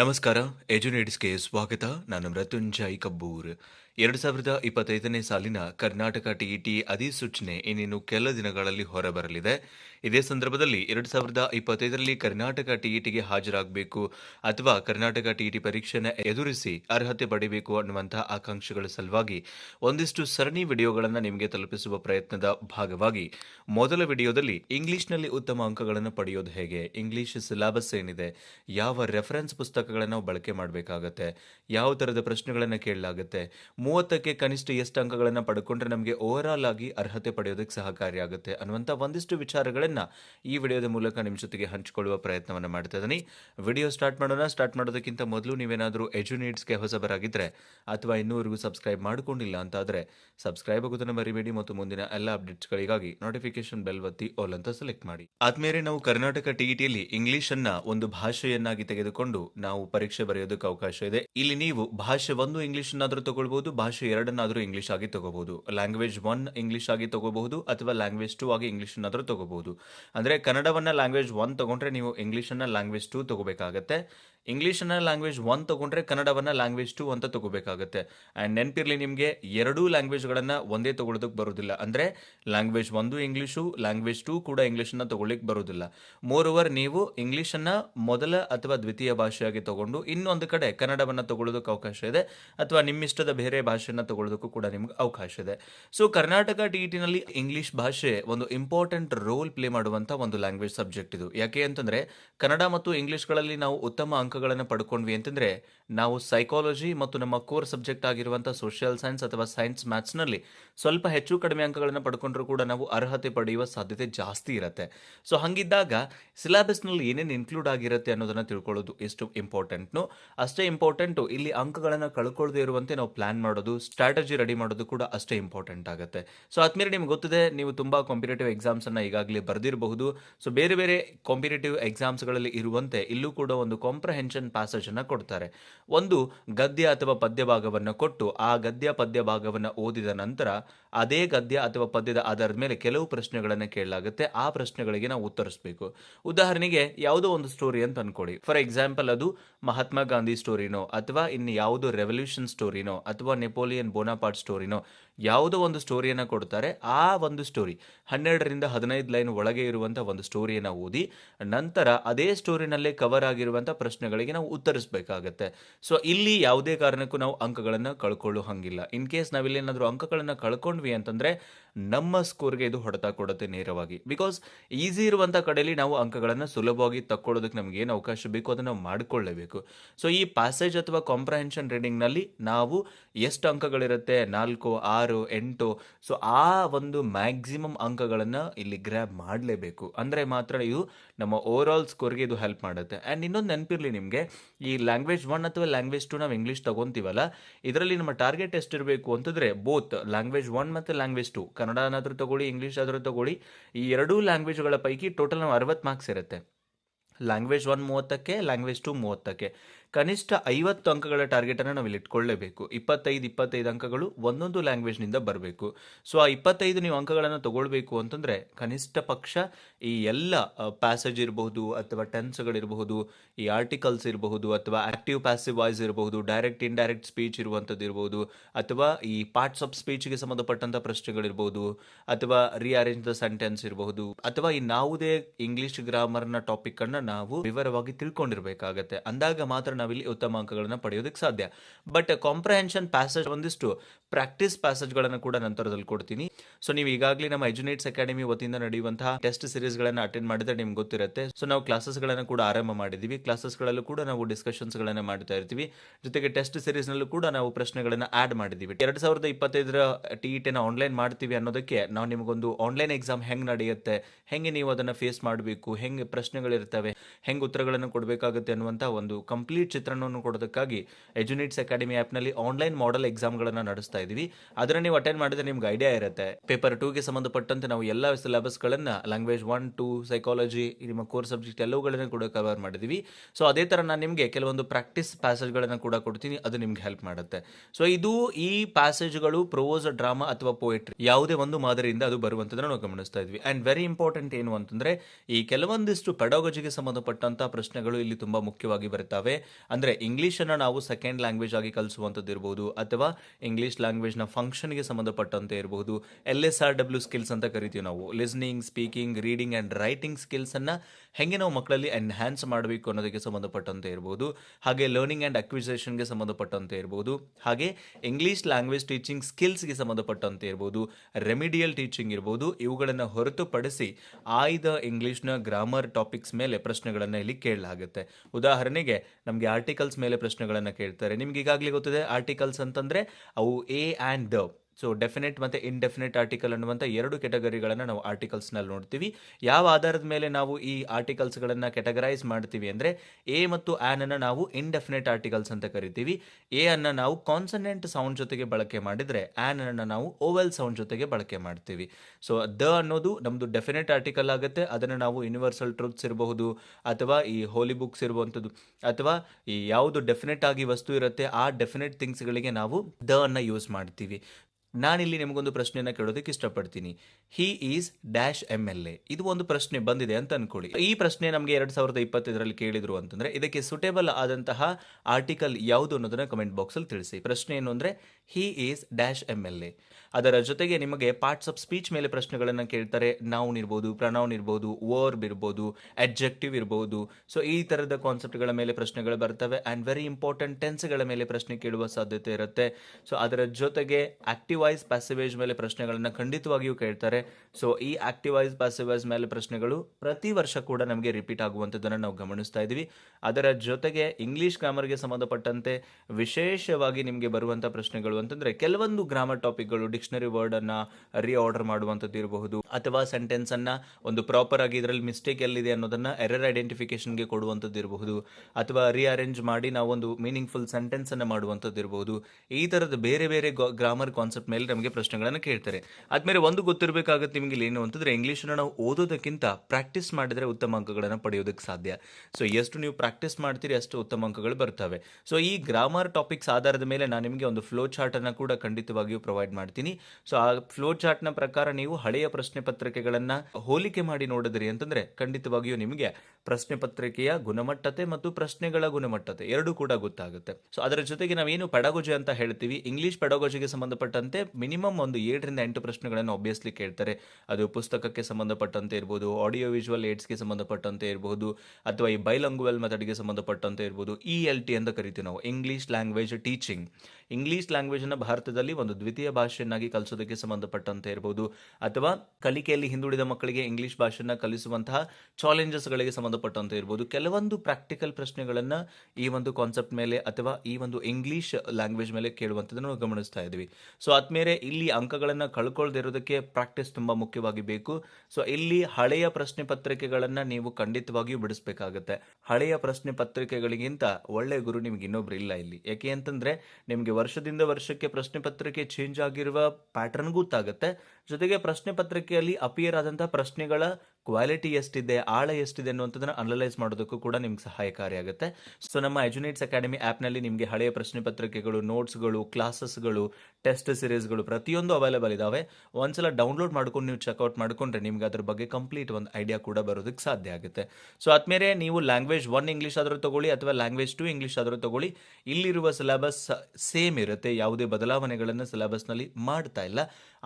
ನಮಸ್ಕಾರ ಎಜುನೇಟ್ಸ್ಗೆ ಸ್ವಾಗತ. ನಾನು ಮೃತ್ಯುಂಜಯ್ ಕಬ್ಬೂರ್. ಎರಡು ಸಾವಿರದ ಇಪ್ಪತ್ತೈದನೇ ಸಾಲಿನ ಕರ್ನಾಟಕ ಟಿಇಟಿ ಅಧಿಸೂಚನೆ ಇನ್ನೇನು ಕೆಲ ದಿನಗಳಲ್ಲಿ ಹೊರಬರಲಿದೆ. ಇದೇ ಸಂದರ್ಭದಲ್ಲಿ ಎರಡು ಸಾವಿರದ ಇಪ್ಪತ್ತೈದರಲ್ಲಿ ಕರ್ನಾಟಕ ಟಿಇಟಿಗೆ ಹಾಜರಾಗಬೇಕು ಅಥವಾ ಕರ್ನಾಟಕ ಟಿಇಟಿ ಪರೀಕ್ಷೆನ ಎದುರಿಸಿ ಅರ್ಹತೆ ಪಡೆಯಬೇಕು ಅನ್ನುವಂತಹ ಆಕಾಂಕ್ಷೆಗಳ ಸಲುವಾಗಿ ಒಂದಿಷ್ಟು ಸರಣಿ ವಿಡಿಯೋಗಳನ್ನು ನಿಮಗೆ ತಲುಪಿಸುವ ಪ್ರಯತ್ನದ ಭಾಗವಾಗಿ ಮೊದಲ ವಿಡಿಯೋದಲ್ಲಿ ಇಂಗ್ಲಿಷ್ನಲ್ಲಿ ಉತ್ತಮ ಅಂಕಗಳನ್ನು ಪಡೆಯೋದು ಹೇಗೆ? ಇಂಗ್ಲಿಷ್ ಸಿಲಾಬಸ್ ಏನಿದೆ? ಯಾವ ರೆಫರೆನ್ಸ್ ಪುಸ್ತಕಗಳನ್ನು ಬಳಕೆ ಮಾಡಬೇಕಾಗತ್ತೆ? ಯಾವ ಥರದ ಪ್ರಶ್ನೆಗಳನ್ನು ಕೇಳಲಾಗುತ್ತೆ? ಮೂವತ್ತಕ್ಕೆ ಕನಿಷ್ಠ ಎಷ್ಟು ಅಂಕಗಳನ್ನು ಪಡ್ಕೊಂಡ್ರೆ ನಮಗೆ ಓವರ್ ಆಲ್ ಆಗಿ ಅರ್ಹತೆ ಪಡೆಯೋದಕ್ಕೆ ಸಹಕಾರಿಯಾಗುತ್ತೆ ಅನ್ನುವಂಥ ಒಂದಿಷ್ಟು ವಿಚಾರಗಳನ್ನು ಈ ವಿಡಿಯೋದ ಮೂಲಕ ನಿಮ್ಮ ಜೊತೆಗೆ ಹಂಚಿಕೊಳ್ಳುವ ಪ್ರಯತ್ನವನ್ನು ಮಾಡ್ತಾ ಇದ್ದೀನಿ ವಿಡಿಯೋ ಸ್ಟಾರ್ಟ್ ಮಾಡೋಣ. ಸ್ಟಾರ್ಟ್ ಮಾಡೋದಕ್ಕಿಂತ ಮೊದಲು ನೀವೇನಾದರೂ ಎಜುನೇಟ್ಸ್ಗೆ ಹೊಸಬರಾಗಿದ್ದರೆ ಅಥವಾ ಇನ್ನೂವರೆಗೂ ಸಬ್ಸ್ಕ್ರೈಬ್ ಮಾಡಿಕೊಂಡಿಲ್ಲ ಅಂತಾದರೆ ಸಬ್ಸ್ಕ್ರೈಬ್ ಆಗೋದನ್ನು ಮರಿಬೇಡಿ ಮತ್ತು ಮುಂದಿನ ಎಲ್ಲ ಅಪ್ಡೇಟ್ಸ್ಗಳಿಗಾಗಿ ನೋಟಿಫಿಕೇಶನ್ ಬೆಲ್ ಒತ್ತಿ ಆಲ್ ಅಂತ ಸೆಲೆಕ್ಟ್ ಮಾಡಿ. ಆದ್ಮೇಲೆ ನಾವು ಕರ್ನಾಟಕ ಟಿಇಟಿಯಲ್ಲಿ ಇಂಗ್ಲಿಷ್ ಅನ್ನ ಒಂದು ಭಾಷೆಯನ್ನಾಗಿ ತೆಗೆದುಕೊಂಡು ನಾವು ಪರೀಕ್ಷೆ ಬರೆಯೋದಕ್ಕೆ ಅವಕಾಶ ಇದೆ. ಇಲ್ಲಿ ನೀವು ಭಾಷೆ ಒಂದು ಇಂಗ್ಲಿಷ್ ತಗೊಳ್ಬಹುದು ಭಾಷೆ ಎರಡನ್ನಾದರೂ ಇಂಗ್ಲೀಷ್ ಆಗಿ ತಗೋಬಹುದು. ಲ್ಯಾಂಗ್ವೇಜ್ ಒನ್ ಇಂಗ್ಲೀಷ್ ಆಗಿ ತಗೋಬಹುದು ಅಥವಾ ಲ್ಯಾಂಗ್ವೇಜ್ ಟು ಆಗಿ ಇಂಗ್ಲೀಷನ್ನಾದರೂ ತಗೋಬಹುದು. ಅಂದ್ರೆ ಕನ್ನಡವನ್ನ ಲ್ಯಾಂಗ್ವೇಜ್ ಒನ್ ತಗೊಂಡ್ರೆ ನೀವು ಇಂಗ್ಲೀಷನ್ನು ಲ್ಯಾಂಗ್ವೇಜ್ ಟೂ ತಗೋಬೇಕಾಗತ್ತೆ. ಇಂಗ್ಲಿಷ್ ಅನ್ನ ಲ್ಯಾಂಗ್ವೇಜ್ ಒನ್ ತೊಗೊಂಡ್ರೆ ಕನ್ನಡವನ್ನ ಲ್ಯಾಂಗ್ವೇಜ್ ಟು ಅಂತ ತಗೋಬೇಕಾಗುತ್ತೆ. ಆ್ಯಂಡ್ ನೆನಪಿರ್ಲಿ ನಿಮಗೆ ಎರಡೂ ಲ್ಯಾಂಗ್ವೇಜ್ಗಳನ್ನು ಒಂದೇ ತೊಗೊಳೋದಕ್ಕೆ ಬರೋದಿಲ್ಲ. ಅಂದರೆ ಲ್ಯಾಂಗ್ವೇಜ್ ಒಂದು ಇಂಗ್ಲೀಷು ಲ್ಯಾಂಗ್ವೇಜ್ ಟು ಕೂಡ ಇಂಗ್ಲಿಷನ್ನ ತಗೊಳ್ಳಿಕ್ಕೆ ಬರೋದಿಲ್ಲ. ಮೋರ್ ಓವರ್ ನೀವು ಇಂಗ್ಲೀಷನ್ನು ಮೊದಲ ಅಥವಾ ದ್ವಿತೀಯ ಭಾಷೆಯಾಗಿ ತಗೊಂಡು ಇನ್ನೊಂದು ಕಡೆ ಕನ್ನಡವನ್ನು ತೊಗೊಳ್ಳೋದಕ್ಕೆ ಅವಕಾಶ ಇದೆ. ಅಥವಾ ನಿಮ್ಮಿಷ್ಟದ ಬೇರೆ ಭಾಷೆಯನ್ನು ತೊಗೊಳ್ಳೋದಕ್ಕೂ ಕೂಡ ನಿಮ್ಗೆ ಅವಕಾಶ ಇದೆ. ಸೊ ಕರ್ನಾಟಕ ಟಿ ಟಿನಲ್ಲಿ ಇಂಗ್ಲೀಷ್ ಭಾಷೆ ಒಂದು ಇಂಪಾರ್ಟೆಂಟ್ ರೋಲ್ ಪ್ಲೇ ಮಾಡುವಂಥ ಒಂದು ಲ್ಯಾಂಗ್ವೇಜ್ ಸಬ್ಜೆಕ್ಟ್ ಇದು. ಯಾಕೆ ಅಂತಂದರೆ ಕನ್ನಡ ಮತ್ತು ಇಂಗ್ಲೀಷ್ಗಳಲ್ಲಿ ನಾವು ಉತ್ತಮ ಅಂಕಗಳನ್ನು ಪಡ್ಕೊಂಡ್ವಿ ಅಂತಂದ್ರೆ ನಾವು ಸೈಕಾಲಜಿ ಮತ್ತು ನಮ್ಮ ಕೋರ್ ಸಬ್ಜೆಕ್ಟ್ ಆಗಿರುವಂಥ ಸೋಷಿಯಲ್ ಸೈನ್ಸ್ ಅಥವಾ ಸೈನ್ಸ್ ಮ್ಯಾಥ್ಸ್ನಲ್ಲಿ ಸ್ವಲ್ಪ ಹೆಚ್ಚು ಕಡಿಮೆ ಅಂಕಗಳನ್ನು ಪಡ್ಕೊಂಡ್ರೂ ಕೂಡ ನಾವು ಅರ್ಹತೆ ಪಡೆಯುವ ಸಾಧ್ಯತೆ ಜಾಸ್ತಿ ಇರುತ್ತೆ. ಸೊ ಹಾಗಿದ್ದಾಗ ಸಿಲೆಬಸ್ನಲ್ಲಿ ಏನೇನು ಇನ್ಕ್ಲೂಡ್ ಆಗಿರುತ್ತೆ ಅನ್ನೋದನ್ನು ತಿಳ್ಕೊಳ್ಳೋದು ಎಷ್ಟು ಇಂಪಾರ್ಟೆಂಟ್ನು ಅಷ್ಟೇ ಇಂಪಾರ್ಟೆಂಟು ಇಲ್ಲಿ ಅಂಕಗಳನ್ನು ಕಳ್ಕೊಳ್ಳದೇ ಇರುವಂತೆ ನಾವು ಪ್ಲಾನ್ ಮಾಡೋದು ಸ್ಟ್ರಾಟಜಿ ರೆಡಿ ಮಾಡೋದು ಕೂಡ ಅಷ್ಟೇ ಇಂಪಾರ್ಟೆಂಟ್ ಆಗುತ್ತೆ. ಸೊ ಆದ್ಮೇಲೆ ನಿಮ್ಗೆ ಗೊತ್ತಿದೆ, ನೀವು ತುಂಬ ಕಾಂಪಿಟೇಟಿವ್ ಎಕ್ಸಾಮ್ಸನ್ನು ಈಗಾಗಲೇ ಬರೆದಿರಬಹುದು. ಸೊ ಬೇರೆ ಬೇರೆ ಕಾಂಪಿಟೇಟಿವ್ ಎಕ್ಸಾಮ್ಸ್ಗಳಲ್ಲಿ ಇರುವಂತೆ ಇಲ್ಲೂ ಕೂಡ ಒಂದು ಕಾಂಪ್ರಹೆನ್ಷನ್ ಪ್ಯಾಸೇಜನ್ನು ಕೊಡ್ತಾರೆ. ಒಂದು ಗದ್ಯ ಅಥವಾ ಪದ್ಯ ಭಾಗವನ್ನು ಕೊಟ್ಟು ಆ ಗದ್ಯ ಪದ್ಯ ಭಾಗವನ್ನು ಓದಿದ ನಂತರ ಅದೇ ಗದ್ಯ ಅಥವಾ ಪದ್ಯದ ಆಧಾರದ ಮೇಲೆ ಕೆಲವು ಪ್ರಶ್ನೆಗಳನ್ನು ಕೇಳಲಾಗುತ್ತೆ. ಆ ಪ್ರಶ್ನೆಗಳಿಗೆ ನಾವು ಉತ್ತರಿಸಬೇಕು. ಉದಾಹರಣೆಗೆ ಯಾವುದೋ ಒಂದು ಸ್ಟೋರಿ ಅಂತ ಅನ್ಕೊಳ್ಳಿ. ಫಾರ್ ಎಕ್ಸಾಂಪಲ್ ಅದು ಮಹಾತ್ಮ ಗಾಂಧಿ ಸ್ಟೋರಿನೋ ಅಥವಾ ಇನ್ನು ಯಾವುದೋ ರೆವಲ್ಯೂಷನ್ ಸ್ಟೋರಿನೋ ಅಥವಾ ನೆಪೋಲಿಯನ್ ಬೋನಾಪಾಟ್ ಸ್ಟೋರಿನೋ ಯಾವುದೋ ಒಂದು ಸ್ಟೋರಿಯನ್ನು ಕೊಡ್ತಾರೆ. ಆ ಒಂದು ಸ್ಟೋರಿ ಹನ್ನೆರಡರಿಂದ ಹದಿನೈದು ಲೈನ್ ಒಳಗೆ ಇರುವಂಥ ಒಂದು ಸ್ಟೋರಿಯನ್ನು ಓದಿ, ನಂತರ ಅದೇ ಸ್ಟೋರಿನಲ್ಲೇ ಕವರ್ ಆಗಿರುವಂಥ ಪ್ರಶ್ನೆಗಳಿಗೆ ನಾವು ಉತ್ತರಿಸಬೇಕಾಗತ್ತೆ. ಸೊ ಇಲ್ಲಿ ಯಾವುದೇ ಕಾರಣಕ್ಕೂ ನಾವು ಅಂಕಗಳನ್ನು ಕಳ್ಕೊಳ್ಳೋ ಹಂಗಿಲ್ಲ. ಇನ್ ಕೇಸ್ ನಾವಿಲ್ಲಿ ಏನಾದರೂ ಅಂಕಗಳನ್ನು ಕಳ್ಕೊಂಡ್ವಿ ಅಂತಂದರೆ ನಮ್ಮ ಸ್ಕೋರ್ಗೆ ಇದು ಹೊಡೆತ ಕೊಡುತ್ತೆ ನೇರವಾಗಿ. ಬಿಕಾಸ್ ಈಸಿ ಇರುವಂಥ ಕಡೆಯಲ್ಲಿ ನಾವು ಅಂಕಗಳನ್ನು ಸುಲಭವಾಗಿ ತಕ್ಕೊಳ್ಳೋದಕ್ಕೆ ನಮ್ಗೆ ಏನು ಅವಕಾಶ ಬೇಕು ಅದನ್ನು ನಾವು ಮಾಡಿಕೊಳ್ಳೇಬೇಕು. ಸೊ ಈ ಪ್ಯಾಸೇಜ್ ಅಥವಾ ಕಾಂಪ್ರಹೆನ್ಷನ್ ರೀಡಿಂಗ್ನಲ್ಲಿ ನಾವು ಎಷ್ಟು ಅಂಕಗಳಿರುತ್ತೆ? ನಾಲ್ಕು, ಆರು, ಎಂಟು. ಸೊ ಆ ಒಂದು ಮ್ಯಾಕ್ಸಿಮಮ್ ಅಂಕಗಳನ್ನು ಇಲ್ಲಿ ಗ್ರ್ಯಾಬ್ ಮಾಡಲೇಬೇಕು. ಅಂದರೆ ಮಾತ್ರ ಇದು ನಮ್ಮ ಓವರ್ ಆಲ್ ಸ್ಕೋರ್ಗೆ ಇದು ಹೆಲ್ಪ್ ಮಾಡುತ್ತೆ. ಆ್ಯಂಡ್ ಇನ್ನೊಂದು ನೆನಪಿರಲಿ ನಿಮಗೆ, ಈ ಲ್ಯಾಂಗ್ವೇಜ್ ಒನ್ ಅಥವಾ ಲ್ಯಾಂಗ್ವೇಜ್ ಟು ನಾವು ಇಂಗ್ಲೀಷ್ ತಗೊತೀವಲ್ಲ, ಇದರಲ್ಲಿ ನಮ್ಮ ಟಾರ್ಗೆಟ್ ಎಷ್ಟಿರಬೇಕು ಅಂತಂದರೆ ಬೋತ್ ಲ್ಯಾಂಗ್ವೇಜ್ ಒನ್ ಮತ್ತು ಲ್ಯಾಂಗ್ವೇಜ್ ಟು ಕನ್ನಡನಾದರೂ ತಗೊಳ್ಳಿ ಇಂಗ್ಲೀಷ್ ಆದರೂ ತಗೊಳ್ಳಿ, ಈ ಎರಡೂ ಲ್ಯಾಂಗ್ವೇಜ್ಗಳ ಪೈಕಿ ಟೋಟಲ್ ನಾವು ಅರವತ್ತು ಮಾರ್ಕ್ಸ್ ಇರುತ್ತೆ. ಲ್ಯಾಂಗ್ವೇಜ್ ಒನ್ ಮೂವತ್ತಕ್ಕೆ, ಲ್ಯಾಂಗ್ವೇಜ್ ಟು ಮೂವತ್ತಕ್ಕೆ. ಕನಿಷ್ಠ ಐವತ್ತು ಅಂಕಗಳ ಟಾರ್ಗೆಟನ್ನು ನಾವು ಇಲ್ಲಿ ಇಟ್ಕೊಳ್ಳೇಬೇಕು ಇಪ್ಪತ್ತೈದು ಇಪ್ಪತ್ತೈದು ಅಂಕಗಳು ಒಂದೊಂದು ಲ್ಯಾಂಗ್ವೇಜ್ನಿಂದ ಬರಬೇಕು. ಸೊ, ಆ ಇಪ್ಪತ್ತೈದು ನೀವು ಅಂಕಗಳನ್ನು ತಗೊಳ್ಬೇಕು ಅಂತಂದರೆ ಕನಿಷ್ಠ ಪಕ್ಷ ಈ ಎಲ್ಲ ಪ್ಯಾಸೇಜ್ ಇರಬಹುದು ಅಥವಾ ಟೆನ್ಸ್ಗಳಿರಬಹುದು ಈ ಆರ್ಟಿಕಲ್ಸ್ ಇರಬಹುದು ಅಥವಾ ಆಕ್ಟಿವ್ ಪ್ಯಾಸಿವ್ ವಾಯ್ಸ್ ಇರಬಹುದು ಡೈರೆಕ್ಟ್ ಇನ್ಡೈರೆಕ್ಟ್ ಸ್ಪೀಚ್ ಇರುವಂಥದ್ದು ಇರಬಹುದು, ಅಥವಾ ಈ ಪಾರ್ಟ್ಸ್ ಆಫ್ ಸ್ಪೀಚ್ಗೆ ಸಂಬಂಧಪಟ್ಟಂಥ ಪ್ರಶ್ನೆಗಳಿರ್ಬೋದು ಅಥವಾ ರಿಅರೇಂಜ್ ದ ಸೆಂಟೆನ್ಸ್ ಇರಬಹುದು, ಅಥವಾ ಈ ಇನ್ನಾವುದೇ ಇಂಗ್ಲಿಷ್ ಗ್ರಾಮರ್ನ ಟಾಪಿಕ್ಕನ್ನು ನಾವು ವಿವರವಾಗಿ ತಿಳ್ಕೊಂಡಿರಬೇಕಾಗತ್ತೆ. ಅಂದಾಗ ಮಾತ್ರ ನಾವಿಲ್ಲಿ ಉತ್ತಮ ಅಂಕಗಳನ್ನು ಪಡೆಯೋದಕ್ಕೆ ಸಾಧ್ಯ. ಬಟ್ ಕಾಂಪ್ರಹೆನ್ಷನ್ ಪ್ಯಾಸೇಜ್ ಒಂದಿಷ್ಟು ಪ್ರಾಕ್ಟೀಸ್ ಪ್ಯಾಸೇಜ್ಗಳನ್ನು ಕೂಡ ನಂತರದಲ್ಲಿ ಕೊಡ್ತೀನಿ. ಸೊ ನೀವು ಈಗಾಗಲೇ ನಮ್ಮ ಎಜುನೇಟ್ಸ್ ಅಕಾಡೆಮಿ ವತಿಯಿಂದ ನಡೆಯುವಂತಹ ಟೆಸ್ಟ್ ಸಿರೀಸ್ಗಳನ್ನು ಅಟೆಂಡ್ ಮಾಡಿದ್ರೆ ನಿಮ್ಗೆ ಗೊತ್ತಿರುತ್ತೆ. ಸೊ ನಾವು ಕ್ಲಾಸಸ್ಗಳನ್ನು ಕೂಡ ಆರಂಭ ಮಾಡಿದ್ದೀವಿ ಕ್ಲಾಸಸ್ಗಳಲ್ಲೂ ಕೂಡ ನಾವು ಡಿಸ್ಕಷನ್ಸ್ಗಳನ್ನು ಮಾಡ್ತಾ ಇರ್ತೀವಿ. ಜೊತೆಗೆ ಟೆಸ್ಟ್ ಸೀರೀಸ್ನಲ್ಲೂ ಕೂಡ ನಾವು ಪ್ರಶ್ನೆಗಳನ್ನು ಆ್ಯಡ್ ಮಾಡಿದ್ದೀವಿ ಎರಡು ಸಾವಿರದ ಇಪ್ಪತ್ತೈದರ ಟಿ ಇ ಟಿನ ಆನ್ಲೈನ್ ಮಾಡ್ತೀವಿ ಅನ್ನೋದಕ್ಕೆ ನಾವು ನಿಮಗೊಂದು ಆನ್ಲೈನ್ ಎಕ್ಸಾಮ್ ಹೆಂಗೆ ನಡೆಯುತ್ತೆ, ಹೆಂಗೆ ನೀವು ಅದನ್ನು ಫೇಸ್ ಮಾಡಬೇಕು, ಹೆಂಗೆ ಪ್ರಶ್ನೆಗಳಿರ್ತವೆ, ಹೆಂಗೆ ಉತ್ತರಗಳನ್ನು ಕೊಡಬೇಕಾಗುತ್ತೆ ಅನ್ನುವಂಥ ಒಂದು ಕಂಪ್ಲೀಟ್ ಚಿತ್ರಣವನ್ನು ಕೊಡೋದಕ್ಕಾಗಿ ಎಜುನೇಟ್ಸ್ ಅಕಾಡೆಮಿ ಆ್ಯಪ್ನಲ್ಲಿ ಆನ್ಲೈನ್ ಮಾಡೆಲ್ ಎಕ್ಸಾಮ್ಗಳನ್ನು ನಡೆಸ್ತಾ ಇದ್ದೀವಿ ಅದನ್ನು ನೀವು ಅಟೆಂಡ್ ಮಾಡಿದ್ರೆ ನಿಮ್ಗೆ ಐಡಿಯಾ ಇರುತ್ತೆ. ಪೇಪರ್ ಟೂಗೆ ಸಂಬಂಧಪಟ್ಟಂತೆ ನಾವು ಎಲ್ಲ ಸಿಲೆಬಸ್ಗಳನ್ನು ಲ್ಯಾಂಗ್ವೇಜ್ ಒನ್ ಟು ಸೈಕಾಲಜಿ ನಿಮ್ಮ ಕೋರ್ ಸಬ್ಜೆಕ್ಟ್ ಎಲ್ಲವುಗಳನ್ನು ಕೂಡ ಕವರ್ ಮಾಡಿದ್ದೀವಿ ಸೊ ಅದೇ ಥರ ನಾನು ನಿಮಗೆ ಕೆಲವೊಂದು ಪ್ರಾಕ್ಟೀಸ್ ಪ್ಯಾಸೇಜ್ಗಳನ್ನು ಕೂಡ ಕೊಡ್ತೀನಿ, ಅದು ನಿಮ್ಗೆ ಹೆಲ್ಪ್ ಮಾಡುತ್ತೆ. ಸೊ ಇದು ಈ ಪ್ಯಾಸೇಜ್ಗಳು ಪ್ರೋಸ್ ಡ್ರಾಮಾ ಅಥವಾ ಪೋಯಟ್ರಿ ಯಾವುದೇ ಒಂದು ಮಾದರಿಯಿಂದ ಅದು ಬರುವಂಥದ್ದನ್ನು ನಾವು ಗಮನಿಸ್ತಾ ಇದ್ವಿ. ಆ್ಯಂಡ್ ವೆರಿ ಇಂಪಾರ್ಟೆಂಟ್ ಏನು ಅಂತಂದರೆ, ಈ ಕೆಲವೊಂದಿಷ್ಟು ಪೆಡಾಗಜಿಗೆ ಸಂಬಂಧಪಟ್ಟಂಥ ಪ್ರಶ್ನೆಗಳು ಇಲ್ಲಿ ತುಂಬ ಮುಖ್ಯವಾಗಿ ಬರ್ತವೆ. ಅಂದರೆ ಇಂಗ್ಲೀಷನ್ನು ನಾವು ಸೆಕೆಂಡ್ ಲ್ಯಾಂಗ್ವೇಜ್ ಆಗಿ ಕಲಿಸುವಂಥದ್ದು ಇರ್ಬೋದು, ಅಥವಾ ಇಂಗ್ಲೀಷ್ ಲ್ಯಾಂಗ್ವೇಜ್ನ ಫಂಕ್ಷನ್ಗೆ ಸಂಬಂಧಪಟ್ಟಂತೆ ಇರಬಹುದು L S R W skills ಅಂತ ಕರಿತೀವಿ ನಾವು. Listening speaking reading and writing ಸ್ಕಿಲ್ಸನ್ನು ಹೆಂಗೆ ನಾವು ಮಕ್ಕಳಲ್ಲಿ ಎನ್ಹ್ಯಾನ್ಸ್ ಮಾಡಬೇಕು ಅನ್ನೋದಕ್ಕೆ ಸಂಬಂಧಪಟ್ಟಂತೆ ಇರ್ಬೋದು, ಹಾಗೆ ಲರ್ನಿಂಗ್ ಆ್ಯಂಡ್ ಅಕ್ವಿಸೇಷನ್ಗೆ ಸಂಬಂಧಪಟ್ಟಂತೆ ಇರ್ಬೋದು, ಹಾಗೆ ಇಂಗ್ಲೀಷ್ ಲ್ಯಾಂಗ್ವೇಜ್ ಟೀಚಿಂಗ್ ಸ್ಕಿಲ್ಸ್ಗೆ ಸಂಬಂಧಪಟ್ಟಂತೆ ಇರ್ಬೋದು ರೆಮಿಡಿಯಲ್ ಟೀಚಿಂಗ್ ಇರ್ಬೋದು, ಇವುಗಳನ್ನು ಹೊರತುಪಡಿಸಿ ಆಯ್ದ ಇಂಗ್ಲೀಷ್ನ ಗ್ರಾಮರ್ ಟಾಪಿಕ್ಸ್ ಮೇಲೆ ಪ್ರಶ್ನೆಗಳನ್ನು ಇಲ್ಲಿ ಕೇಳಲಾಗುತ್ತೆ. ಉದಾಹರಣೆಗೆ ನಮಗೆ ಆರ್ಟಿಕಲ್ಸ್ ಮೇಲೆ ಪ್ರಶ್ನೆಗಳನ್ನು ಕೇಳ್ತಾರೆ. ನಿಮ್ಗೆ ಈಗಾಗಲೇ ಗೊತ್ತಿದೆ ಆರ್ಟಿಕಲ್ಸ್ ಅಂತಂದರೆ ಅವು a and the so definite ಮತ್ತು ಇನ್ಡೆಫಿನೆಟ್ ಆರ್ಟಿಕಲ್ ಅನ್ನುವಂಥ ಎರಡು ಕೆಟಗರಿಗಳನ್ನು ನಾವು ಆರ್ಟಿಕಲ್ಸ್ನಲ್ಲಿ ನೋಡ್ತೀವಿ. ಯಾವ ಆಧಾರದ ಮೇಲೆ ನಾವು ಈ ಆರ್ಟಿಕಲ್ಸ್ಗಳನ್ನು ಕೆಟಗರೈಸ್ ಮಾಡ್ತೀವಿ ಅಂದರೆ ಎ ಮತ್ತು ಆ್ಯನನ್ನು ನಾವು ಇನ್ಡೆಫಿನೆಟ್ ಆರ್ಟಿಕಲ್ಸ್ ಅಂತ ಕರಿತೀವಿ. ಎ ಅನ್ನು ನಾವು ಕಾನ್ಸನೆಂಟ್ ಸೌಂಡ್ ಜೊತೆಗೆ ಬಳಕೆ ಮಾಡಿದರೆ ಆ್ಯನನ್ನು ನಾವು ಓವೆಲ್ ಸೌಂಡ್ ಜೊತೆಗೆ ಬಳಕೆ ಮಾಡ್ತೀವಿ. ಸೊ ದ ಅನ್ನೋದು ನಮ್ಮದು ಡೆಫಿನೆಟ್ ಆರ್ಟಿಕಲ್ ಆಗುತ್ತೆ. ಅದನ್ನು ನಾವು ಯೂನಿವರ್ಸಲ್ ಟ್ರೂತ್ಸ್ ಇರಬಹುದು, ಅಥವಾ ಈ ಹೋಲಿ ಬುಕ್ಸ್ ಇರುವಂಥದ್ದು ಅಥವಾ ಈ ಯಾವುದು ಡೆಫಿನೆಟ್ ಆಗಿ ವಸ್ತು ಇರುತ್ತೆ, ಆ ಡೆಫಿನೆಟ್ ಥಿಂಗ್ಸ್ಗಳಿಗೆ ನಾವು ದ ಅನ್ನು ಯೂಸ್ ಮಾಡ್ತೀವಿ. ನಾನಿಲ್ಲಿ ನಿಮಗೊಂದು ಪ್ರಶ್ನೆಯನ್ನು ಕೇಳೋದಕ್ಕೆ ಇಷ್ಟಪಡ್ತೀನಿ. He is dash M L A ಇದು ಒಂದು ಪ್ರಶ್ನೆ ಬಂದಿದೆ ಅಂತ ಅನ್ಕೊಳ್ಳಿ. ಈ ಪ್ರಶ್ನೆ ನಮಗೆ ಎರಡು ಸಾವಿರದ ಇಪ್ಪತ್ತೈದರಲ್ಲಿ ಕೇಳಿದ್ರು ಅಂತಂದ್ರೆ ಇದಕ್ಕೆ ಸುಟೇಬಲ್ ಆದಂತಹ ಆರ್ಟಿಕಲ್ ಯಾವುದು ಅನ್ನೋದನ್ನ ಕಮೆಂಟ್ ಬಾಕ್ಸಲ್ಲಿ ತಿಳಿಸಿ. ಪ್ರಶ್ನೆ ಏನು ಅಂದರೆ he is dash M L A ಅದರ ಜೊತೆಗೆ ನಿಮಗೆ ಪಾರ್ಟ್ಸ್ ಆಫ್ ಸ್ಪೀಚ್ ಮೇಲೆ ಪ್ರಶ್ನೆಗಳನ್ನು ಕೇಳ್ತಾರೆ ನೌನ್ ಇರ್ಬೋದು ಪ್ರನೌನ್ ಇರ್ಬೋದು ವರ್ಬ್ ಇರ್ಬೋದು ಅಡ್ಜೆಕ್ಟಿವ್ ಇರ್ಬೋದು. ಸೊ ಈ ಥರದ ಕಾನ್ಸೆಪ್ಟ್ಗಳ ಮೇಲೆ ಪ್ರಶ್ನೆಗಳು ಬರ್ತವೆ ಆ್ಯಂಡ್ ವೆರಿ ಇಂಪಾರ್ಟೆಂಟ್ ಟೆನ್ಸ್ಗಳ ಮೇಲೆ ಪ್ರಶ್ನೆ ಕೇಳುವ ಸಾಧ್ಯತೆ ಇರುತ್ತೆ. ಸೊ ಅದರ ಜೊತೆಗೆ ಆಕ್ಟಿವೈಸ್ ಪ್ಯಾಸಿವೇಜ್ ಮೇಲೆ ಪ್ರಶ್ನೆಗಳನ್ನು ಖಂಡಿತವಾಗಿಯೂ ಕೇಳ್ತಾರೆ. ಸೊ ಈ ಆಕ್ಟಿವೈಸ್ ಪ್ಯಾಸಿವೈಸ್ ಮೇಲೆ ಪ್ರಶ್ನೆಗಳು ಪ್ರತಿ ವರ್ಷ ಕೂಡ ನಮಗೆ ರಿಪೀಟ್ ಆಗುವಂಥದ್ದನ್ನು ನಾವು ಗಮನಿಸ್ತಾ ಇದ್ದೀವಿ. ಅದರ ಜೊತೆಗೆ ಇಂಗ್ಲೀಷ್ ಗ್ರಾಮರ್ಗೆ ಸಂಬಂಧಪಟ್ಟಂತೆ ವಿಶೇಷವಾಗಿ ನಿಮಗೆ ಬರುವಂಥ ಪ್ರಶ್ನೆಗಳು ಅಂತಂದರೆ ಕೆಲವೊಂದು ಗ್ರಾಮರ್ ಟಾಪಿಕ್ಗಳು ಡಿಕ್ಷನರಿ ವರ್ಡನ್ನು ರೀಆರ್ಡರ್ ಮಾಡುವಂಥದ್ದು ಇರಬಹುದು ಅಥವಾ ಸೆಂಟೆನ್ಸನ್ನು ಒಂದು ಪ್ರಾಪರ್ ಆಗಿ ಇದರಲ್ಲಿ ಮಿಸ್ಟೇಕ್ ಎಲ್ಲಿದೆ ಅನ್ನೋದನ್ನು ಎರರ್ ಐಡೆಂಟಿಫಿಕೇಶನ್ಗೆ ಕೊಡುವಂಥದ್ದು ಇರಬಹುದು ಅಥವಾ ರೀಅರೇಂಜ್ ಮಾಡಿ ನಾವೊಂದು ಮೀನಿಂಗ್ಫುಲ್ ಸೆಂಟೆನ್ಸನ್ನು ಮಾಡುವಂಥದ್ದು ಇರಬಹುದು. ಈ ಥರದ ಬೇರೆ ಬೇರೆ ಗ್ರಾಮರ್ ಕಾನ್ಸೆಪ್ಟ್ ಮೇಲೆ ನಮಗೆ ಪ್ರಶ್ನೆಗಳನ್ನು ಕೇಳ್ತಾರೆ. ಆದ್ಮೇಲೆ ಒಂದು ಗೊತ್ತಿರಬೇಕಾಗುತ್ತೆ ನಿಮಗೆ ಇಲ್ಲಿ ಏನು ಅಂತಂದರೆ ಇಂಗ್ಲೀಷನ್ನು ನಾವು ಓದೋದಕ್ಕಿಂತ ಪ್ರಾಕ್ಟೀಸ್ ಮಾಡಿದರೆ ಉತ್ತಮ ಅಂಕಗಳನ್ನು ಪಡೆಯೋದಕ್ಕೆ ಸಾಧ್ಯ. ಸೊ ಎಷ್ಟು ನೀವು ಪ್ರಾಕ್ಟೀಸ್ ಮಾಡ್ತೀರಿ ಅಷ್ಟು ಉತ್ತಮ ಅಂಕಗಳು ಬರ್ತವೆ. ಸೊ ಈ ಗ್ರಾಮರ್ ಟಾಪಿಕ್ಸ್ ಆಧಾರದ ಮೇಲೆ ನಾನು ನಿಮಗೆ ಒಂದು ಫ್ಲೋ ಚಾರ್ಟನ್ನು ಕೂಡ ಖಂಡಿತವಾಗಿಯೂ ಪ್ರೊವೈಡ್ ಮಾಡ್ತೀನಿ. ಸೊ ಆ ಫ್ಲೋ ಚಾರ್ಟ್ನ ಪ್ರಕಾರ ನೀವು ಹಳೆಯ ಪ್ರಶ್ನೆ ಪತ್ರಿಕೆಗಳನ್ನು ಹೋಲಿಕೆ ಮಾಡಿ ನೋಡಿದ್ರಿ ಅಂತಂದರೆ ಖಂಡಿತವಾಗಿಯೂ ನಿಮಗೆ ಪ್ರಶ್ನೆ ಪತ್ರಿಕೆಯ ಗುಣಮಟ್ಟತೆ ಮತ್ತು ಪ್ರಶ್ನೆಗಳ ಗುಣಮಟ್ಟತೆ ಎರಡೂ ಕೂಡ ಗೊತ್ತಾಗುತ್ತೆ. ಸೊ ಅದರ ಜೊತೆಗೆ ನಾವೇನು ಪಡಗೋಜೆ ಅಂತ ಹೇಳ್ತೀವಿ ಇಂಗ್ಲಿಷ್ ಪಡಗೋಜೆಗೆ ಸಂಬಂಧಪಟ್ಟಂತೆ ಮಿನಿಮಮ್ ಒಂದು ಏಳರಿಂದ ಎಂಟು ಪ್ರಶ್ನೆಗಳನ್ನು ಒಬ್ಬಿಯಸ್ಲಿ ಕೇಳ್ತಾರೆ. ಅದು ಪುಸ್ತಕಕ್ಕೆ ಸಂಬಂಧಪಟ್ಟಂತೆ ಇರ್ಬೋದು ಆಡಿಯೋ ವಿಜುವಲ್ ಏಡ್ಸ್ಗೆ ಸಂಬಂಧಪಟ್ಟಂತೆ ಇರಬಹುದು ಅಥವಾ ಈ ಬೈಲಂಗುವಲ್ ಮೆಥಡ್ಗೆ ಸಂಬಂಧಪಟ್ಟಂತೆ ಇರ್ಬೋದು ಇ ಎಲ್ ಟಿ ಅಂತ ಕರಿತೀವಿ ನಾವು ಇಂಗ್ಲಿಷ್ ಲ್ಯಾಂಗ್ವೇಜ್ ಟೀಚಿಂಗ್ ಇಂಗ್ಲೀಷ್ ಲ್ಯಾಂಗ್ವೇಜನ್ನು ಭಾರತದಲ್ಲಿ ಒಂದು ದ್ವಿತೀಯ ಭಾಷೆಯನ್ನಾಗಿ ಕಲಿಸೋದಕ್ಕೆ ಸಂಬಂಧಪಟ್ಟಂತೆ ಇರಬಹುದು ಅಥವಾ ಕಲಿಕೆಯಲ್ಲಿ ಹಿಂದುಳಿದ ಮಕ್ಕಳಿಗೆ ಇಂಗ್ಲೀಷ್ ಭಾಷೆಯನ್ನು ಕಲಿಸುವಂತಹ ಚಾಲೆಂಜಸ್ಗಳಿಗೆ ಸಂಬಂಧಪಟ್ಟಂತೆ ಇರಬಹುದು ಕೆಲವೊಂದು ಪ್ರಾಕ್ಟಿಕಲ್ ಪ್ರಶ್ನೆಗಳನ್ನು ಈ ಒಂದು ಕಾನ್ಸೆಪ್ಟ್ ಮೇಲೆ ಅಥವಾ ಈ ಒಂದು ಇಂಗ್ಲೀಷ್ ಲ್ಯಾಂಗ್ವೇಜ್ ಮೇಲೆ ಕೇಳುವಂಥದ್ದನ್ನು ನಾವು ಗಮನಿಸ್ತಾ ಇದ್ದೀವಿ. ಸೊ ಆದ್ಮೇಲೆ ಇಲ್ಲಿ ಅಂಕಗಳನ್ನು ಕಳ್ಕೊಳ್ದಿರೋದಕ್ಕೆ ಪ್ರಾಕ್ಟೀಸ್ ತುಂಬ ಮುಖ್ಯವಾಗಿ ಬೇಕು. ಸೊ ಇಲ್ಲಿ ಹಳೆಯ ಪ್ರಶ್ನೆ ಪತ್ರಿಕೆಗಳನ್ನು ನೀವು ಖಂಡಿತವಾಗಿಯೂ ಬಿಡಿಸಬೇಕಾಗುತ್ತೆ. ಹಳೆಯ ಪ್ರಶ್ನೆ ಪತ್ರಿಕೆಗಳಿಗಿಂತ ಒಳ್ಳೆಯ ಗುರು ನಿಮ್ಗೆ ಇನ್ನೊಬ್ರು ಇಲ್ಲ ಇಲ್ಲಿ. ಯಾಕೆ ಅಂತಂದ್ರೆ ನಿಮಗೆ ವರ್ಷದಿಂದ ವರ್ಷಕ್ಕೆ ಪ್ರಶ್ನೆ ಪತ್ರಿಕೆ ಚೇಂಜ್ ಆಗಿರುವ ಪ್ಯಾಟರ್ನ್ ಗೊತ್ತಾಗುತ್ತೆ. ಜೊತೆಗೆ ಪ್ರಶ್ನೆ ಪತ್ರಿಕೆಯಲ್ಲಿ ಅಪಿಯರ್ ಆದಂತಹ ಪ್ರಶ್ನೆಗಳ ಕ್ವಾಲಿಟಿ ಎಷ್ಟಿದೆ, ಆಳ ಎಷ್ಟಿದೆ ಅನ್ನುವಂಥದ್ದನ್ನು ಅನಲೈಸ್ ಮಾಡೋದಕ್ಕೂ ಕೂಡ ನಿಮ್ಗೆ ಸಹಾಯಕಾರಿಯಾಗುತ್ತೆ. ಸೊ ನಮ್ಮ ಎಜುನೇಟ್ಸ್ ಅಕಾಡೆಮಿ ಆ್ಯಪ್ನಲ್ಲಿ ನಿಮಗೆ ಹಳೆಯ ಪ್ರಶ್ನೆ ಪತ್ರಿಕೆಗಳು ನೋಟ್ಸ್ಗಳು ಕ್ಲಾಸಸ್ಗಳು ಟೆಸ್ಟ್ ಸಿರೀಸ್ಗಳು ಪ್ರತಿಯೊಂದು ಅವೈಲೇಬಲ್ ಇದ್ದಾವೆ ಒಂದ್ಸಲ ಡೌನ್ಲೋಡ್ ಮಾಡ್ಕೊಂಡು ನೀವು ಚೆಕ್ಔಟ್ ಮಾಡಿಕೊಂಡ್ರೆ ನಿಮ್ಗೆ ಅದ್ರ ಬಗ್ಗೆ ಕಂಪ್ಲೀಟ್ ಒಂದು ಐಡಿಯಾ ಕೂಡ ಬರೋದಕ್ಕೆ ಸಾಧ್ಯ ಆಗುತ್ತೆ. ಸೊ ಆದ್ಮೇಲೆ ನೀವು ಲ್ಯಾಂಗ್ವೇಜ್ ಒನ್ ಇಂಗ್ಲೀಷ್ ಆದರೂ ತಗೊಳ್ಳಿ ಅಥವಾ ಲ್ಯಾಂಗ್ವೇಜ್ ಟು ಇಂಗ್ಲೀಷ್ ಆದರೂ ತಗೊಳ್ಳಿ, ಇಲ್ಲಿರುವ ಸಿಲೆಬಸ್ ಸೇಮ್ ಇರುತ್ತೆ. ಯಾವುದೇ ಬದಲಾವಣೆಗಳನ್ನು ಸಿಲೆಬಸ್ನಲ್ಲಿ ಮಾಡ್ತಾ ಇಲ್ಲ.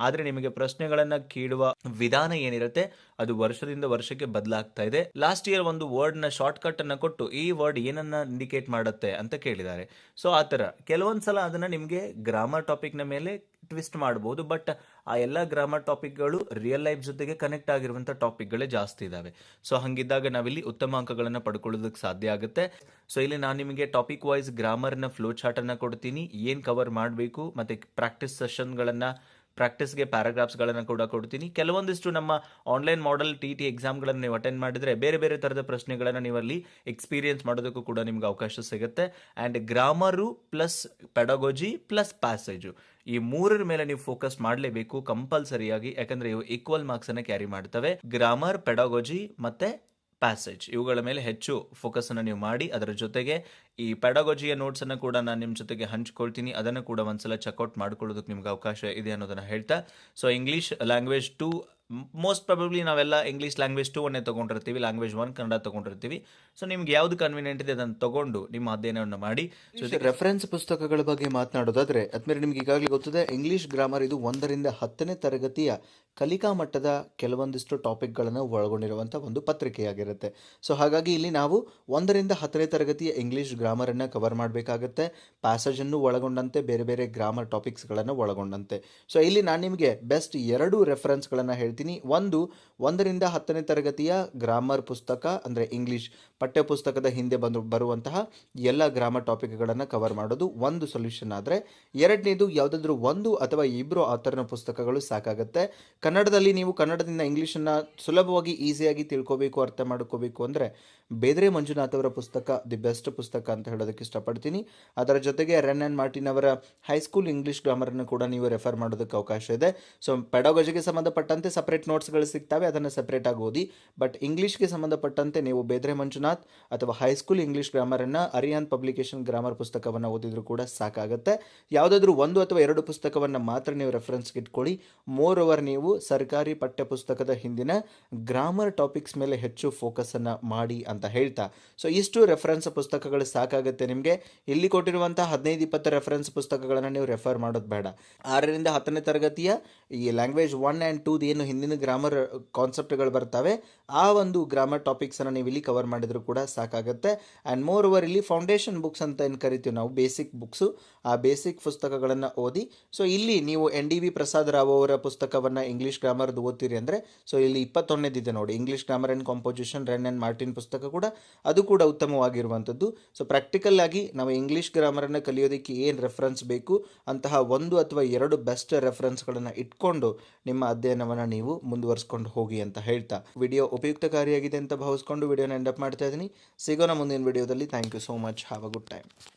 ಆದರೆ ನಿಮಗೆ ಪ್ರಶ್ನೆಗಳನ್ನು ಕೇಳುವ ವಿಧಾನ ಏನಿರುತ್ತೆ, ಅದು ವರ್ಷದಿಂದ ವರ್ಷಕ್ಕೆ ಬದಲಾಗ್ತಾ ಇದೆ. ಲಾಸ್ಟ್ ಇಯರ್ ಒಂದು ವರ್ಡ್ನ ಶಾರ್ಟ್ ಅನ್ನ ಕೊಟ್ಟು ಈ ವರ್ಡ್ ಏನನ್ನ ಇಂಡಿಕೇಟ್ ಮಾಡುತ್ತೆ ಅಂತ ಕೇಳಿದ್ದಾರೆ. ಸೊ ಆ ಥರ. ಕೆಲವೊಂದು ಸಲ ಅದನ್ನು ನಿಮಗೆ ಗ್ರಾಮರ್ ಟಾಪಿಕ್ನ ಮೇಲೆ ಟ್ವಿಸ್ಟ್ ಮಾಡ್ಬೋದು ಬಟ್ ಆ ಎಲ್ಲ ಗ್ರಾಮರ್ ಟಾಪಿಕ್ಗಳು ರಿಯಲ್ ಲೈಫ್ ಜೊತೆಗೆ ಕನೆಕ್ಟ್ ಆಗಿರುವಂಥ ಟಾಪಿಕ್ಗಳೇ ಜಾಸ್ತಿ ಇದಾವೆ. ಸೊ ಹಂಗಿದ್ದಾಗ ನಾವಿಲ್ಲಿ ಉತ್ತಮ ಅಂಕಗಳನ್ನು ಪಡ್ಕೊಳ್ಳೋದಕ್ಕೆ ಸಾಧ್ಯ ಆಗುತ್ತೆ. ಸೊ ಇಲ್ಲಿ ನಾನು ನಿಮಗೆ ಟಾಪಿಕ್ ವೈಸ್ ಗ್ರಾಮರ್ನ ಫ್ಲೋ ಚಾರ್ಟನ್ನು ಕೊಡ್ತೀನಿ. ಏನು ಕವರ್ ಮಾಡಬೇಕು, ಮತ್ತು ಪ್ರಾಕ್ಟೀಸ್ ಸೆಷನ್ಗಳನ್ನು ಪ್ರಾಕ್ಟೀಸ್ಗೆ ಪ್ಯಾರಾಗ್ರಾಫ್ಸ್ಗಳನ್ನು ಕೂಡ ಕೊಡ್ತೀನಿ. ಕೆಲವೊಂದಿಷ್ಟು ನಮ್ಮ ಆನ್ಲೈನ್ ಮಾಡೆಲ್ ಟಿ ಟಿ ಎಕ್ಸಾಮ್ಗಳನ್ನು ನೀವು ಅಟೆಂಡ್ ಮಾಡಿದರೆ ಬೇರೆ ಬೇರೆ ಥರದ ಪ್ರಶ್ನೆಗಳನ್ನು ನೀವು ಅಲ್ಲಿ ಎಕ್ಸ್ಪೀರಿಯನ್ಸ್ ಮಾಡೋದಕ್ಕೂ ಕೂಡ ನಿಮ್ಗೆ ಅವಕಾಶ ಸಿಗುತ್ತೆ. And grammar plus pedagogy plus passage ಈ ಮೂರರ ಮೇಲೆ ನೀವು ಫೋಕಸ್ ಮಾಡಲೇಬೇಕು ಕಂಪಲ್ಸರಿಯಾಗಿ ಯಾಕಂದರೆ ಇವು ಈಕ್ವಲ್ ಮಾರ್ಕ್ಸನ್ನು ಕ್ಯಾರಿ ಮಾಡ್ತವೆ. ಗ್ರಾಮರ್ ಪೆಡಾಗೋಜಿ ಮತ್ತು ಪ್ಯಾಸೇಜ್ ಇವುಗಳ ಮೇಲೆ ಹೆಚ್ಚು ಫೋಕಸನ್ನು ನೀವು ಮಾಡಿ, ಅದರ ಜೊತೆಗೆ ಈ ಪೆಡಗೋಜಿಯ ನೋಟ್ಸನ್ನು ಕೂಡ ನಾನು ನಿಮ್ಮ ಜೊತೆಗೆ ಹಂಚ್ಕೊಳ್ತೀನಿ. ಅದನ್ನು ಕೂಡ ಒಂದ್ಸಲ ಚೆಕ್ಔಟ್ ಮಾಡ್ಕೊಳ್ಳೋದಕ್ಕೆ ನಿಮ್ಗೆ ಅವಕಾಶ ಇದೆ ಅನ್ನೋದನ್ನು ಹೇಳ್ತಾ. So English language two most probably ನಾವೆಲ್ಲ ಇಂಗ್ಲೀಷ್ ಲ್ಯಾಂಗ್ವೇಜ್ ಟೂ ಅನ್ನೇ ತೊಗೊಂಡಿರ್ತೀವಿ ಲ್ಯಾಂಗ್ವೇಜ್ ಒನ್ ಕನ್ನಡ ತೊಗೊಂಡಿರ್ತೀವಿ. ಸೊ ನಿಮ್ಗೆ ಯಾವ್ದು ಕನ್ವೀನಿಯಂಟ್ ಇದೆ ಅದನ್ನು ತಗೊಂಡು ನಿಮ್ಮ ಅಧ್ಯಯನವನ್ನು ಮಾಡಿ. ಸೊ ರೆಫರೆನ್ಸ್ ಪುಸ್ತಕಗಳ ಬಗ್ಗೆ ಮಾತನಾಡೋದಾದ್ರೆ ಅದ್ಮೇಲೆ ನಿಮ್ಗೆ ಈಗಾಗಲೇ ಗೊತ್ತಿದೆ ಇಂಗ್ಲೀಷ್ ಗ್ರಾಮರ್ ಇದು ಒಂದರಿಂದ ಹತ್ತನೇ ತರಗತಿಯ ಕಲಿಕಾ ಮಟ್ಟದ ಕೆಲವೊಂದಿಷ್ಟು ಟಾಪಿಕ್ಗಳನ್ನು ಒಳಗೊಂಡಿರುವಂಥ ಒಂದು ಪತ್ರಿಕೆಯಾಗಿರುತ್ತೆ. ಸೊ ಹಾಗಾಗಿ ಇಲ್ಲಿ ನಾವು ಒಂದರಿಂದ ಹತ್ತನೇ ತರಗತಿಯ ಇಂಗ್ಲೀಷ್ ಗ್ರಾಮರನ್ನು ಕವರ್ ಮಾಡಬೇಕಾಗತ್ತೆ ಪ್ಯಾಸೇಜನ್ನು ಒಳಗೊಂಡಂತೆ ಬೇರೆ ಬೇರೆ ಗ್ರಾಮರ್ ಟಾಪಿಕ್ಸ್ಗಳನ್ನು ಒಳಗೊಂಡಂತೆ. ಸೊ ಇಲ್ಲಿ ನಾನು ನಿಮಗೆ ಬೆಸ್ಟ್ ಎರಡು ರೆಫರೆನ್ಸ್ಗಳನ್ನು ಹೇಳ್ತೀನಿ. ಒಂದು, ಒಂದರಿಂದ ಹತ್ತನೇ ತರಗತಿಯ ಗ್ರಾಮರ್ ಪುಸ್ತಕ, ಅಂದರೆ ಇಂಗ್ಲೀಷ್ ಪಠ್ಯಪುಸ್ತಕದ ಹಿಂದೆ ಬಂದು, ಬರುವಂತಹ ಎಲ್ಲ ಗ್ರಾಮರ್ ಟಾಪಿಕ್ಗಳನ್ನು ಕವರ್ ಮಾಡೋದು ಒಂದು ಸೊಲ್ಯೂಷನ್ ಆದರೆ, ಎರಡನೇದು ಯಾವುದಾದ್ರೂ ಒಂದು ಅಥವಾ ಇಬ್ಬರು ಆತರನ ಪುಸ್ತಕಗಳು ಸಾಕಾಗುತ್ತೆ. ಕನ್ನಡದಲ್ಲಿ ನೀವು ಕನ್ನಡದಿಂದ ಇಂಗ್ಲೀಷನ್ನು ಸುಲಭವಾಗಿ ಈಸಿಯಾಗಿ ತಿಳ್ಕೋಬೇಕು, ಅರ್ಥ ಮಾಡ್ಕೋಬೇಕು ಅಂದರೆ, ಬೇದ್ರೆ ಮಂಜುನಾಥ್ ಅವರ ಪುಸ್ತಕ, ದಿ ಬೆಸ್ಟ್ ಪುಸ್ತಕ ಅಂತ ಹೇಳೋದಕ್ಕೆ ಇಷ್ಟಪಡ್ತೀನಿ. ಅದರ ಜೊತೆಗೆ ರೆನ್ ಆ್ಯಂಡ್ ಮಾರ್ಟಿನ್ ಅವರ ಹೈಸ್ಕೂಲ್ ಇಂಗ್ಲೀಷ್ ಗ್ರಾಮರನ್ನು ಕೂಡ ನೀವು ರೆಫರ್ ಮಾಡೋದಕ್ಕೆ ಅವಕಾಶ ಇದೆ. ಸೊ ಪೆಡಾಗಜಿಗೆ ಸಂಬಂಧಪಟ್ಟಂತೆ ಸಪ್ರೇಟ್ ನೋಟ್ಸ್ಗಳು ಸಿಗ್ತವೆ, ಅದನ್ನು ಸಪ್ರೇಟಾಗಿ ಓದಿ. ಬಟ್ ಇಂಗ್ಲೀಷ್ಗೆ ಸಂಬಂಧಪಟ್ಟಂತೆ ನೀವು ಬೇದ್ರೆ ಮಂಜುನಾಥ್ ಅಥವಾ ಹೈಸ್ಕೂಲ್ ಇಂಗ್ಲೀಷ್ ಗ್ರಾಮರನ್ನು ಅರಿಯಾನ್ ಪಬ್ಲಿಕೇಶನ್ ಗ್ರಾಮರ್ ಪುಸ್ತಕವನ್ನು ಓದಿದ್ರು ಕೂಡ ಸಾಕಾಗುತ್ತೆ. ಯಾವುದಾದ್ರೂ ಒಂದು ಅಥವಾ ಎರಡು ಪುಸ್ತಕವನ್ನು ಮಾತ್ರ ನೀವು ರೆಫರೆನ್ಸ್ಗೆ ಇಟ್ಕೊಳ್ಳಿ. ಮೋರ್ ಓವರ್ ನೀವು ಸರ್ಕಾರಿ ಪಠ್ಯ ಪುಸ್ತಕದ ಹಿಂದಿನ ಗ್ರಾಮರ್ ಟಾಪಿಕ್ಸ್ ಮೇಲೆ ಹೆಚ್ಚು ಫೋಕಸನ್ನು ಮಾಡಿ ಅಂತ ಹೇಳ್ತಾ. ಸೊ ಇಷ್ಟು ರೆಫರೆನ್ಸ್ ಪುಸ್ತಕಗಳು ಸಾಕಾಗುತ್ತೆ ನಿಮಗೆ. ಇಲ್ಲಿ ಕೊಟ್ಟಿರುವಂತಹ ಹದಿನೈದು, ಇಪ್ಪತ್ತು ರೆಫರೆನ್ಸ್ ಪುಸ್ತಕಗಳನ್ನು ನೀವು ರೆಫರ್ ಮಾಡೋದು ಬೇಡ. ಆರರಿಂದ ಹತ್ತನೇ ತರಗತಿಯ ಈ ಲ್ಯಾಂಗ್ವೇಜ್ ಒನ್ ಆ್ಯಂಡ್ ಟೂದು ಏನು ಹಿಂದಿನ ಗ್ರಾಮರ್ ಕಾನ್ಸೆಪ್ಟ್ಗಳು ಬರ್ತವೆ. ಆ ಒಂದು ಗ್ರಾಮರ್ ಟಾಪಿಕ್ಸನ್ನು ನೀವು ಇಲ್ಲಿ ಕವರ್ ಮಾಡಿದರೂ ಕೂಡ ಸಾಕಾಗುತ್ತೆ. ಆ್ಯಂಡ್ ಮೋರ್ ಓವರ್ ಇಲ್ಲಿ ಫೌಂಡೇಶನ್ ಬುಕ್ಸ್ ಅಂತ ಏನು ಕರಿತೀವಿ ನಾವು? ಬೇಸಿಕ್ ಬುಕ್ಸು ಆ ಬೇಸಿಕ್ ಪುಸ್ತಕಗಳನ್ನು ಓದಿ. ಸೊ ಇಲ್ಲಿ ನೀವು N D V Prasad Rao ಅವರ ಪುಸ್ತಕವನ್ನು ಇಂಗ್ಲೀಷ್ ಗ್ರಾಮರ್ದು ಓದ್ತೀರಿ ಅಂದರೆ ಸೊ ಇಲ್ಲಿ ಇಪ್ಪತ್ತೊಂದನೇದಿದೆ ನೋಡಿ. English grammar and composition Wren and Martin ಪುಸ್ತಕ ಕೂಡ ಅದು ಕೂಡ ಉತ್ತಮವಾಗಿರುವಂಥದ್ದು. ಸೊ ಪ್ರಾಕ್ಟಿಕಲ್ ಆಗಿ ನಾವು ಇಂಗ್ಲೀಷ್ ಗ್ರಾಮರನ್ನು ಕಲಿಯೋದಕ್ಕೆ ಏನು ರೆಫರೆನ್ಸ್ ಬೇಕು? ಅಂತಹ ಒಂದು ಅಥವಾ ಎರಡು ಬೆಸ್ಟ್ ರೆಫರೆನ್ಸ್ಗಳನ್ನು ಇಟ್ಕೊಂಡು ನಿಮ್ಮ ಅಧ್ಯಯನವನ್ನು ನೀವು ಮುಂದುವರಿಸ್ಕೊಂಡು ಹೋಗಿ ಅಂತ ಹೇಳ್ತಾ. ವಿಡಿಯೋ ಉಪಯುಕ್ತಕಾರಿಯಾಗಿದೆ ಅಂತ ಭಾವಿಸ್ಕೊಂಡು ವಿಡಿಯೋನ ಎಂಡಪ್ ಮಾಡ್ತಾ ಇದ್ದೀನಿ. ಸಿಗೋಣ ಮುಂದಿನ ವಿಡಿಯೋದಲ್ಲಿ. Thank you so much have a good time